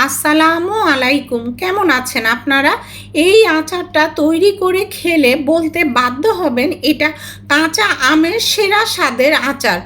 আসসালামু আলাইকুম, কেমন আছেন আপনারা? এই আচারটা তৈরি করে খেলে বলতে বাধ্য হবেন এটা কাঁচা আমের সেরা স্বাদের আচার।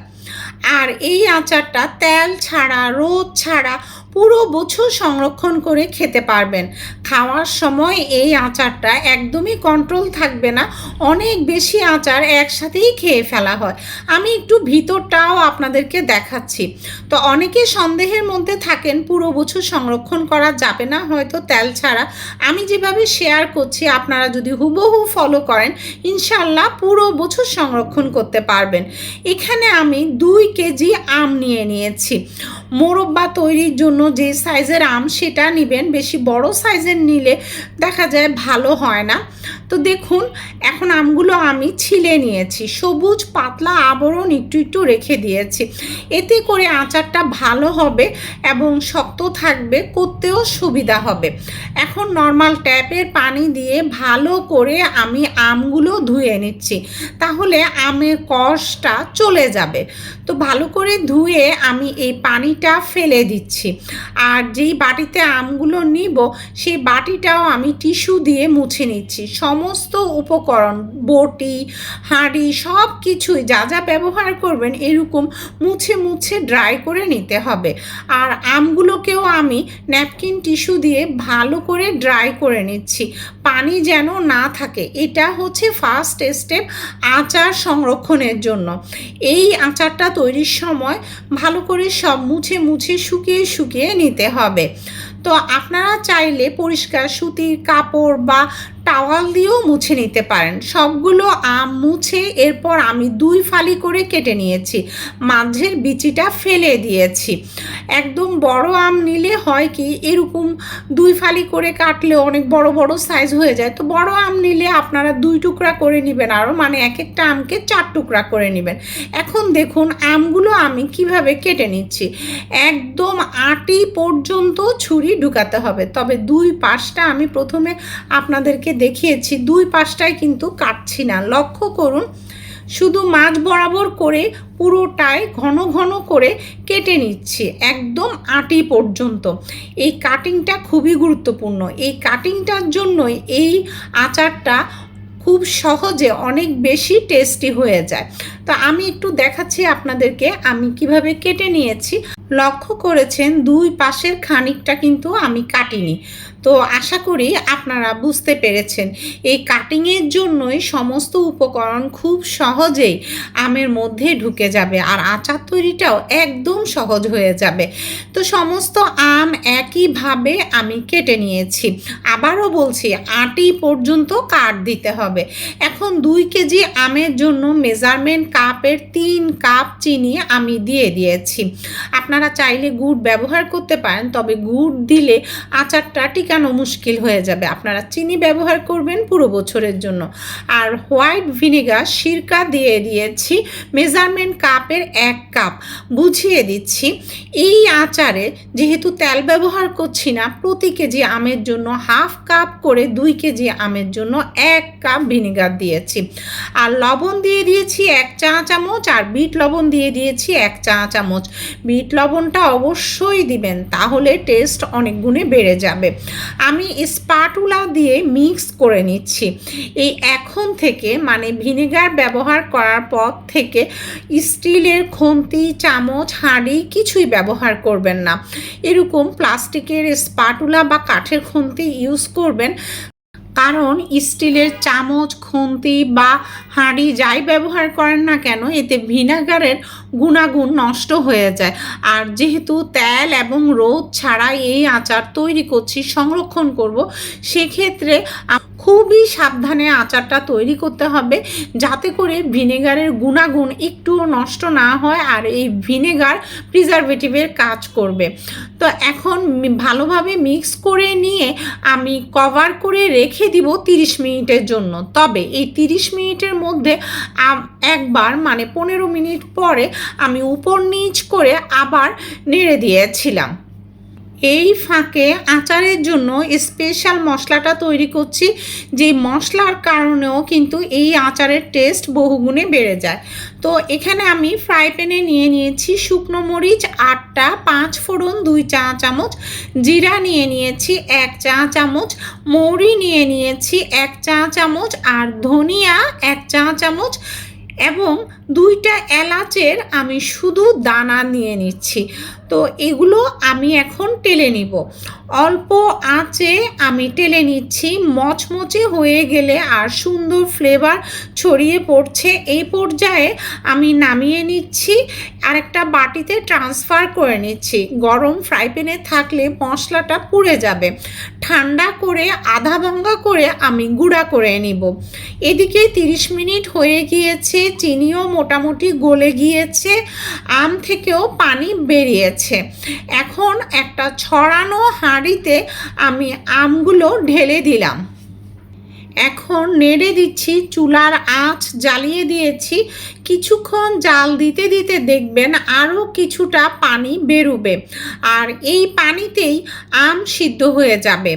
আর এই আচারটা তেল ছাড়া, রোদ ছাড়া পুরো বছর সংরক্ষণ করে খেতে পারবেন। খাওয়ার সময় এই আচারটা একদমই কন্ট্রোল থাকবে না। অনেক বেশি আচার একসাথেই খেয়ে ফেলা হয়। আমি একটু ভিতরটাও আপনাদেরকে দেখাচ্ছি। তো অনেকে সন্দেহের মধ্যে থাকেন, পুরো বছর সংরক্ষণ করা যাবে না, হয়তো তেল ছাড়া। আমি যেভাবে শেয়ার করছি, আপনারা যদি হুবহু ফলো করেন ইনশাল্লাহ পুরো বছর সংরক্ষণ করতে পারবেন। এখানে আমি দুই কেজি আম নিয়ে নিয়েছি। মোরব্বা তৈরির জন্য যে সাইজের আম সেটা নেবেন বেশি বড় সাইজের নিলে দেখা যায় ভালো হয় না। তো দেখুন, এখন আমগুলো আমি ছিলে নিয়েছি। সবুজ, পাতলা আবরণ একটু একটু রেখে দিয়েছি। এতে করে আচারটা ভালো হবে এবং শক্ত থাকবে, করতেও সুবিধা হবে। এখন নর্মাল ট্যাপের পানি দিয়ে ভালো করে আমি আমগুলো ধুয়ে নিচ্ছি। তাহলে আমের কষটা চলে যাবে। তো ভালো করে ধুয়ে আমি এই পানিটা ফেলে দিচ্ছি। আর যেই বাটিতে আমগুলো নিব, সেই বাটিটাও আমি টিস্যু দিয়ে মুছে নিচ্ছি। সমস্ত উপকরণ, বটি, হাঁড়ি সব কিছুই যা যা ব্যবহার করবেন এরকম মুছে মুছে ড্রাই করে নিতে হবে। আর আমগুলোকেও আমি ন্যাপকিন টিস্যু দিয়ে ভালো করে ড্রাই করে নিচ্ছি। পানি যেন না থাকে। এটা হচ্ছে ফার্স্ট স্টেপ আচার সংরক্ষণের জন্য। এই আচারটা তৈরির সময় ভালো করে সব মুছে মুছে শুকিয়ে শুকিয়ে নিতে হবে। তো আপনারা চাইলে পরিষ্কার সুতির কাপড় বা টাওয়াল দিয়েও মুছে নিতে পারেন। সবগুলো আম মুছে এরপর আমি দুই ফালি করে কেটে নিয়েছি। মাঝের বিচিটা ফেলে দিয়েছি। একদম বড় আম নিলে হয় কি, এরকম দুই ফালি করে কাটলে অনেক বড় বড় সাইজ হয়ে যায়। তো বড় আম নিলে আপনারা দুই টুকরা করে নেবেন আরও মানে এক একটা আমকে চার টুকরা করে নেবেন। এখন দেখুন আমগুলো আমি কীভাবে কেটে নিচ্ছি। একদম আটি পর্যন্ত ছুরি ঢুকাতে হবে। তবে দুই পাশটা আমি প্রথমে আপনাদেরকে দেখিয়েছি, দুই পাশটাই কিন্তু কাটছি না। লক্ষ্য করুন, শুধু মাছ বরাবর করে পুরোটাই ঘন ঘন করে কেটে নিচ্ছি, একদম আটি পর্যন্ত। এই কাটিংটা খুবই গুরুত্বপূর্ণ। এই কাটিংটার জন্যই এই আচারটা খুব সহজে অনেক বেশি টেস্টি হয়ে যায়। তো আমি একটু দেখাচ্ছি আপনাদেরকে আমি কীভাবে কেটে নিয়েছি। লক্ষ্য করেছেন, দুই পাশের খানিকটা কিন্তু আমি কাটিনি। তো আশা করি আপনারা বুঝতে পেরেছেন। এই কাটিংয়ের জন্যই সমস্ত উপকরণ খুব সহজেই আমের মধ্যে ঢুকে যাবে আর আচার তৈরিটাও একদম সহজ হয়ে যাবে। তো সমস্ত আম একইভাবে আমি কেটে নিয়েছি। আবারও বলছি, আটি পর্যন্ত কাট দিতে হবে। এখন দুই কেজি আমের জন্য মেজারমেন্ট কাপের তিন কাপ চিনি আমি দিয়ে দিয়েছি। আপনারা চাইলে গুড় ব্যবহার করতে পারেন, তবে গুড় দিলে আচারটা টিকানো মুশকিল হয়ে যাবে। আপনারা চিনি ব্যবহার করবেন পুরো বছরের জন্য। আর হোয়াইট ভিনেগার সিরকা দিয়ে দিয়েছি, মেজারমেন্ট কাপের এক কাপ। বুঝিয়ে দিচ্ছি, এই আচারে যেহেতু তেল ব্যবহার করছি না, প্রতি কেজি আমের জন্য হাফ কাপ করে দুই কেজি আমের জন্য এক কাপ ভিনেগার দিয়েছি। আর লবণ দিয়ে দিয়েছি এক চা চামচ, আর বিট লবণ দিয়ে দিয়েছি এক চা চামচ। বিট লবণটা অবশ্যই দিবেন, তাহলে টেস্ট অনেক গুণে বেড়ে যাবে। আমি স্পাটুলা দিয়ে মিক্স করে নিচ্ছি। এই এখন থেকে মানে ভিনেগার ব্যবহার করার পর থেকে স্টিলের খুন্তি, চামচ, হাঁড়ি কিছুই ব্যবহার করবেন না। এরকম প্লাস্টিকের স্পাটুলা বা কাঠের খুন্তি ইউজ করবেন। কারণ স্টিলের চামচ, খুন্তি বা হাঁড়ি যাই ব্যবহার করেন না কেন, এতে ভিনাগারের গুণাগুণ নষ্ট হয়ে যায়। আর যেহেতু তেল এবং রোদ ছাড়া এই আচার তৈরি করছি, সংরক্ষণ করব, সেক্ষেত্রে খুবই সাবধানে আচারটা তৈরি করতে হবে যাতে করে ভিনেগারের গুণাগুণ একটুও নষ্ট না হয় আর এই ভিনেগার প্রিজারভেটিভের কাজ করবে। তো এখন ভালোভাবে মিক্স করে নিয়ে আমি কভার করে রেখে দিব তিরিশ মিনিটের জন্য। তবে এই তিরিশ মিনিটের মধ্যে একবার মানে পনেরো মিনিট পরে আমি উপর নিচ করে আবার নেড়ে দিয়েছিলাম। এই ফাঁকে আচারের জন্য স্পেশাল মশলাটা তৈরি করছি যে মশলার কারণেও কিন্তু এই আচারের টেস্ট বহুগুণে বেড়ে যায়। তো এখানে আমি ফ্রাই প্যানে নিয়ে নিয়েছি শুকনো মরিচ, আটটা, পাঁচ ফোড়ন, দুই চা চামচ, জিরা নিয়ে নিয়েছি এক চা চামচ, মৌরি নিয়ে নিয়েছি এক চা চামচ, আর ধনিয়া এক চা চামচ, এবং দুইটা এলাচের আমি শুধু দানা নিয়ে নিচ্ছি। তো এগুলো আমি এখন টেলে নিব। অল্প আঁচে আমি টেলে নিচ্ছি। মচমচে হয়ে গেলে আর সুন্দর ফ্লেভার ছড়িয়ে পড়ছে। এই পর্যায়ে আমি নামিয়ে নিচ্ছি। আর একটা বাটিতে ট্রান্সফার করে নিচ্ছি। গরম ফ্রাই প্যানে থাকলে মশলাটা পুড়ে যাবে। ঠান্ডা করে, আধা ভাঙ্গা করে আমি গুঁড়া করে নিব। এদিকে 30 মিনিট হয়ে গিয়েছে। চিনিও মোটামুটি গলে গিয়েছে। আম থেকেও পানি বেরিয়েছে। এখন একটা ছড়ানো হাঁড়িতে আমি আমগুলো ঢেলে দিলাম। এখন নেড়ে দিচ্ছি, চুলার আঁচ জ্বালিয়ে দিয়েছি। কিছুক্ষণ জাল দিতে দিতে দেখবেন আরও কিছুটা পানি বেরোবে আর এই পানিতেই আম সিদ্ধ হয়ে যাবে।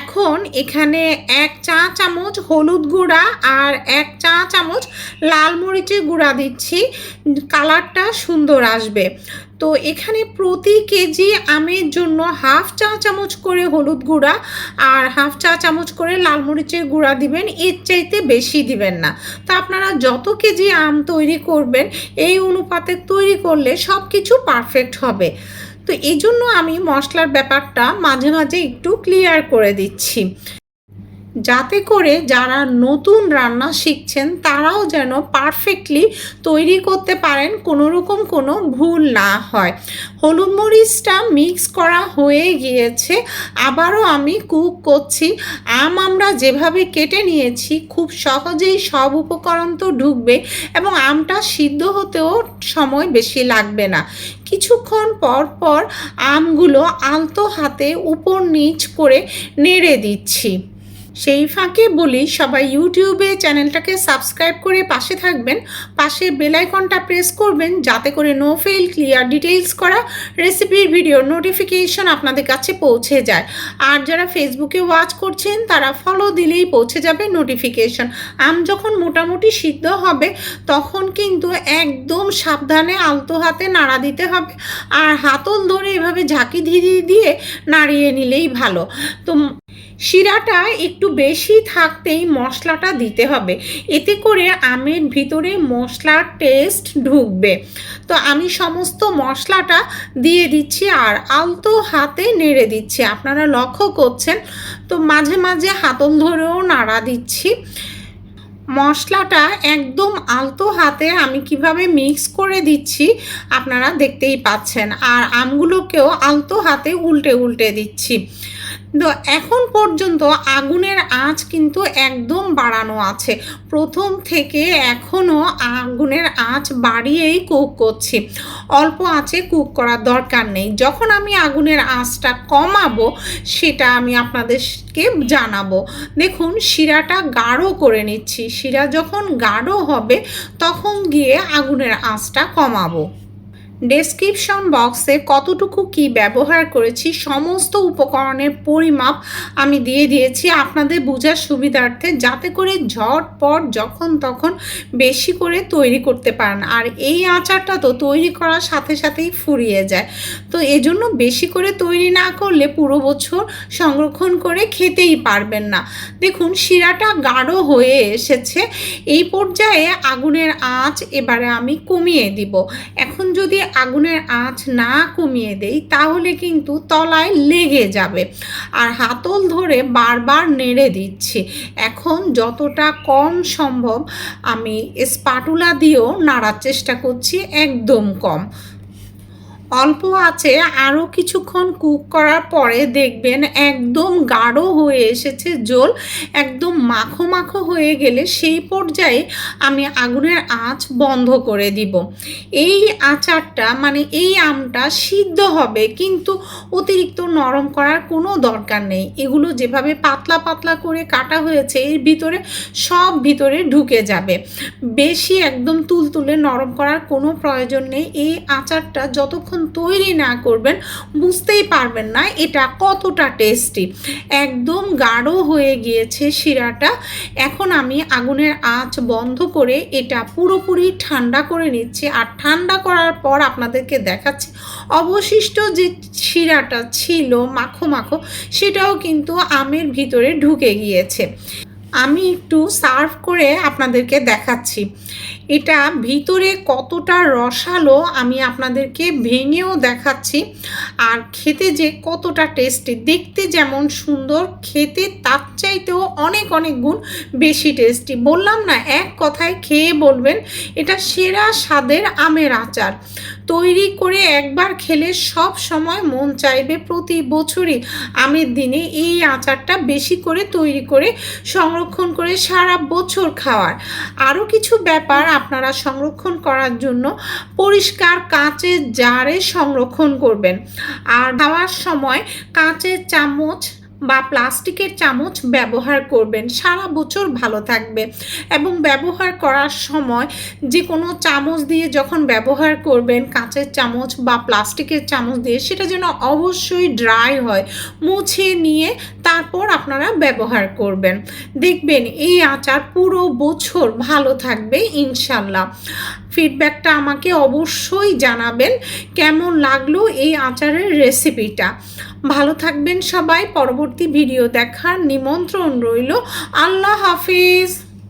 এখন এখানে এক চা চামচ হলুদ গুঁড়া আর এক চা চামচ লাল মরিচের গুঁড়া দিচ্ছি। কালারটা সুন্দর আসবে। তো এখানে প্রতি কেজি আমের জন্য হাফ চা চামচ করে হলুদ গুঁড়া আর হাফ চা চামচ করে লাল মরিচের গুঁড়া দিবেন। এর চাইতে বেশি দিবেন না। তো আপনারা যত কেজি আম তৈরি করবেন, এই অনুপাতে তৈরি করলে সব কিছু পারফেক্ট হবে। তো এই জন্য আমি মশলার ব্যাপারটা মাঝে মাঝে একটু ক্লিয়ার করে দিচ্ছি। যাতে করে যারা নতুন রান্না শিখছেন, তারাও যেন পারফেক্টলি তৈরি করতে পারেন কোনো রকম কোনো ভুল না হয়। হলুদ মরিচটা মিক্স করা হয়ে গিয়েছে। আবারও আমি কুক করছি। আম আমরা যেভাবে কেটে নিয়েছি, খুব সহজেই সব উপকরণ তো ঢুকবে এবং আমটা সিদ্ধ হতেও সময় বেশি লাগবে না। কিছুক্ষণ পর পর আমগুলো আলতো হাতে উপর নিচ করে নেড়ে দিচ্ছি। সেই ফাঁকে বলি সবাই ইউটিউবে চ্যানেলটাকে সাবস্ক্রাইব করে পাশে থাকবেন, পাশে বেল আইকনটা প্রেস করবেন যাতে করে নো ফেল ক্লিয়ার ডিটেইলস করা রেসিপির ভিডিওর নোটিফিকেশন আপনাদের কাছে পৌঁছে যায়। আর যারা ফেসবুকে ওয়াচ করছেন, তারা ফলো দিলেই পৌঁছে যাবে নোটিফিকেশন আম যখন মোটামুটি সিদ্ধ হবে, তখন কিন্তু একদম সাবধানে আলতো হাতে নাড়া দিতে হবে। আর হাতল ধরে এভাবে ঝাঁকি ধীরে দিয়ে নাড়িয়ে নিলেই ভালো। তো শিরাটা একটু বেশি থাকতেই মশলাটা দিতে হবে। এতে করে আমের ভিতরে মশলার টেস্ট ঢুকবে। তো আমি সমস্ত মশলাটা দিয়ে দিচ্ছি আর আলতো হাতে নেড়ে দিচ্ছি। আপনারা লক্ষ্য করছেন, তো মাঝে মাঝে হাতল ধরেও নাড়া দিচ্ছি। মশলাটা একদম আলতো হাতে আমি কীভাবে মিক্স করে দিচ্ছি আপনারা দেখতেই পাচ্ছেন। আর আমগুলোকেও আলতো হাতে উল্টে উল্টে দিচ্ছি। তো এখন পর্যন্ত আগুনের আঁচ কিন্তু একদম বাড়ানো আছে। প্রথম থেকে এখনও আগুনের আঁচ বাড়িয়েই কুক করছি। অল্প আঁচে কুক করার দরকার নেই। যখন আমি আগুনের আঁচটা কমাবো, সেটা আমি আপনাদেরকে জানাব। দেখুন, শিরাটা গাঢ় করে নিচ্ছি। শিরা যখন গাঢ় হবে, তখন গিয়ে আগুনের আঁচটা কমাবো। ডেসক্রিপশন বক্সে কতটুকু কি ব্যবহার করেছি, সমস্ত উপকরণের পরিমাপ আমি দিয়ে দিয়েছি আপনাদের বোঝার সুবিধার্থে, যাতে করে ঝটপট যখন তখন বেশি করে তৈরি করতে পারেন। আর এই আচারটা তো তৈরি করার সাথে সাথেই ফুরিয়ে যায়। তো এজন্য বেশি করে তৈরি না করলে পুরো বছর সংরক্ষণ করে খেতেই পারবেন না। দেখুন, শিরাটা গাঢ় হয়ে এসেছে। এই পর্যায়ে আগুনের আঁচ এবারে আমি কমিয়ে দিব। এখন যদি আগুনের আঁচ না কমিয়ে দেই, তাহলে কিন্তু তলায় লেগে যাবে। আর হাতল ধরে বারবার নেড়ে দিচ্ছি। এখন যতটা কম সম্ভব আমি স্পাটুলা দিয়েও নাড়ার চেষ্টা করছি, একদম কম। অল্প আছে আরও কিছুক্ষণ কুক করার পরে দেখবেন একদম গাঢ় হয়ে এসেছে জল, একদম মাখো মাখো হয়ে গেলে সেই পর্যায়ে আমি আগুনের আঁচ বন্ধ করে দিব। এই আচারটা মানে এই আমটা সিদ্ধ হবে, কিন্তু অতিরিক্ত নরম করার কোনো দরকার নেই। এগুলো যেভাবে পাতলা পাতলা করে কাটা হয়েছে, এর ভিতরে সব ভিতরে ঢুকে যাবে। বেশি একদম তুলতুলে নরম করার কোনো প্রয়োজন নেই। এই আচারটা যতক্ষণ তৈরি না করবেন, বুঝতেই পারবেন না এটা কতটা টেস্টি একদম গাঢ় হয়ে গিয়েছে শিরাটা। এখন আমি আগুনের আঁচ বন্ধ করে এটা পুরোপুরি ঠান্ডা করে নিচ্ছি। আর ঠান্ডা করার পর আপনাদেরকে দেখাচ্ছি, অবশিষ্ট যে শিরাটা ছিল মাখো মাখো, সেটাও কিন্তু আমের ভিতরে ঢুকে গিয়েছে। আমি একটু সার্ভ করে আপনাদেরকে দেখাচ্ছি। এটা ভিতরে কতটা রসালো আমি আপনাদেরকে ভেঙেও দেখাচ্ছি। আর খেতে যে কতটা টেস্টি, দেখতে যেমন সুন্দর, খেতে তার চাইতেও অনেক অনেক গুণ বেশি টেস্টি। বললাম না, এক কথায় খেয়ে বলবেন, এটা সেরা স্বাদের আমের আচার। তৈরি করে একবার খেলে সব সময় মন চাইবে প্রতি বছরই। আমের দিনে এই আচারটা বেশি করে তৈরি করে সংরক্ষণ করে সারা বছর খাওয়ার। আরও কিছু ব্যাপার আপনারা সংরক্ষণ করার জন্য পরিষ্কার কাঁচের জারে সংরক্ষণ করবেন। আর খাওয়ার সময় কাঁচের চামচ বা প্লাস্টিকের চামচ ব্যবহার করবেন। সারা বছর ভালো থাকবে। এবং ব্যবহার করার সময় যে কোনো চামচ দিয়ে যখন ব্যবহার করবেন, কাঁচের চামচ বা প্লাস্টিকের চামচ দিয়ে, সেটা যেন অবশ্যই ড্রাই হয়। মুছে নিয়ে তারপর আপনারা ব্যবহার করবেন। দেখবেন এই আচার পুরো বছর ভালো থাকবে ইনশাল্লাহ। ফিডব্যাকটা আমাকে অবশ্যই জানাবেন, কেমন লাগল এই আচারের রেসিপিটা ভালো থাকবেন সবাই পরবর্তী ভিডিও দেখার নিমন্ত্রণ রইল। আল্লাহ হাফিজ।